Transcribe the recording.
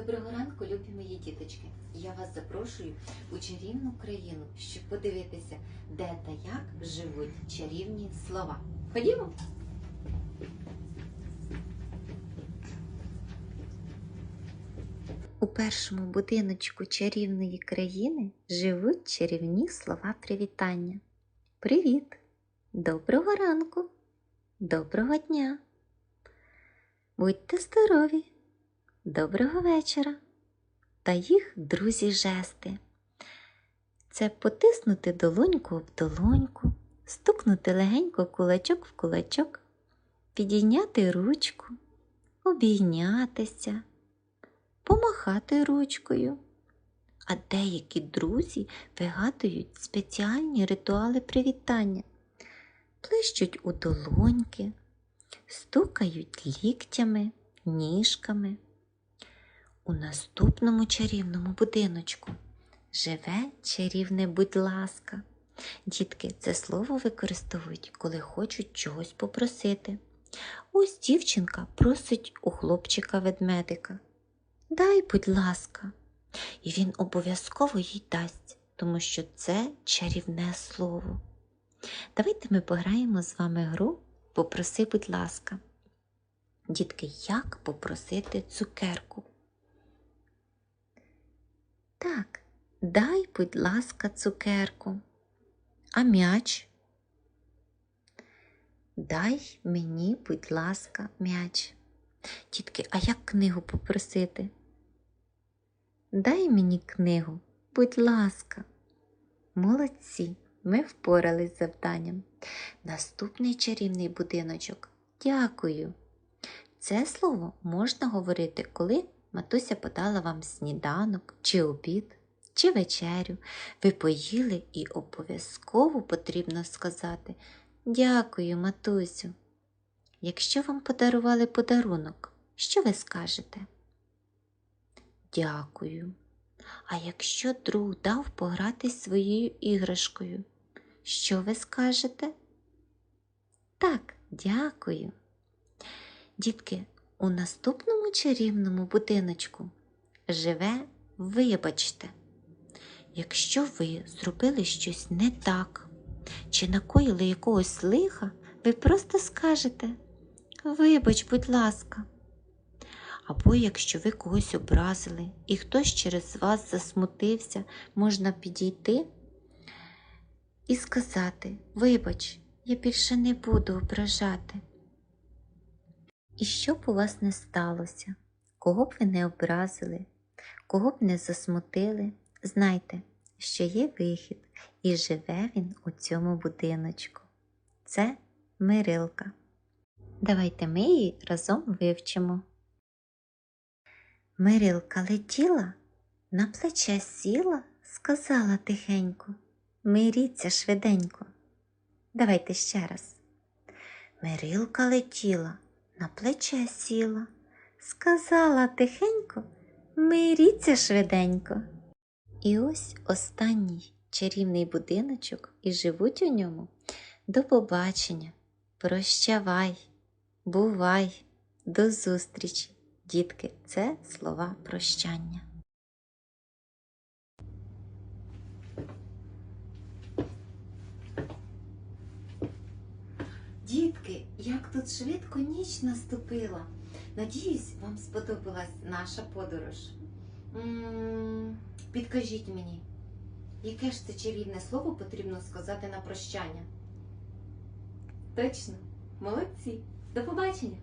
Доброго ранку, любі мої діточки. Я вас запрошую у чарівну країну, щоб подивитися, де та як живуть чарівні слова. Ходімо. У першому будиночку чарівної країни живуть чарівні слова привітання. Привіт! Доброго ранку! Доброго дня! Будьте здорові! Доброго вечора! Та їх друзі жести. Це потиснути долоньку об долоньку, стукнути легенько кулачок в кулачок, підійняти ручку, обійнятися, помахати ручкою. А деякі друзі вигадують спеціальні ритуали привітання, плещуть у долоньки, стукають ліктями, ніжками. У наступному чарівному будиночку живе чарівне будь ласка. Дітки це слово використовують, коли хочуть чогось попросити. Ось дівчинка просить у хлопчика ведмедика. Дай, будь ласка, і він обов'язково їй дасть, тому що це чарівне слово. Давайте ми пограємо з вами гру Попроси, будь ласка. Дітки, як попросити цукерку? Так, дай, будь ласка, цукерку. А м'яч? Дай мені, будь ласка, м'яч. Тітки, а як книгу попросити? Дай мені книгу, будь ласка. Молодці, ми впорались з завданням. Наступний чарівний будиночок. Дякую. Це слово можна говорити, коли матуся подала вам сніданок, чи обід, чи вечерю. Ви поїли і обов'язково потрібно сказати Дякую, матусю. Якщо вам подарували подарунок, що ви скажете? Дякую. А якщо друг дав погратись своєю іграшкою, що ви скажете? Так, дякую. Дітки, у наступному чарівному будиночку живе вибачте. Якщо ви зробили щось не так чи накоїли якогось лиха, ви просто скажете Вибач, будь ласка. Або якщо ви когось образили і хтось через вас засмутився, можна підійти і сказати Вибач, я більше не буду ображати. І що б у вас не сталося, кого б ви не образили, кого б не засмутили, знайте, що є вихід, і живе він у цьому будиночку. Це Мирилка. Давайте ми її разом вивчимо. Мирилка летіла, на плече сіла, сказала тихенько, миріться швиденько. Давайте ще раз. Мирилка летіла, на плече сіла, сказала тихенько, миріться швиденько. І ось останній чарівний будиночок, і живуть у ньому. До побачення, прощавай, бувай, до зустрічі. Дітки, це слова прощання. Дітки, тут швидко ніч наступила. Надіюсь, вам сподобалась наша подорож. Підкажіть мені, яке ж це чарівне слово потрібно сказати на прощання? Точно, молодці! До побачення!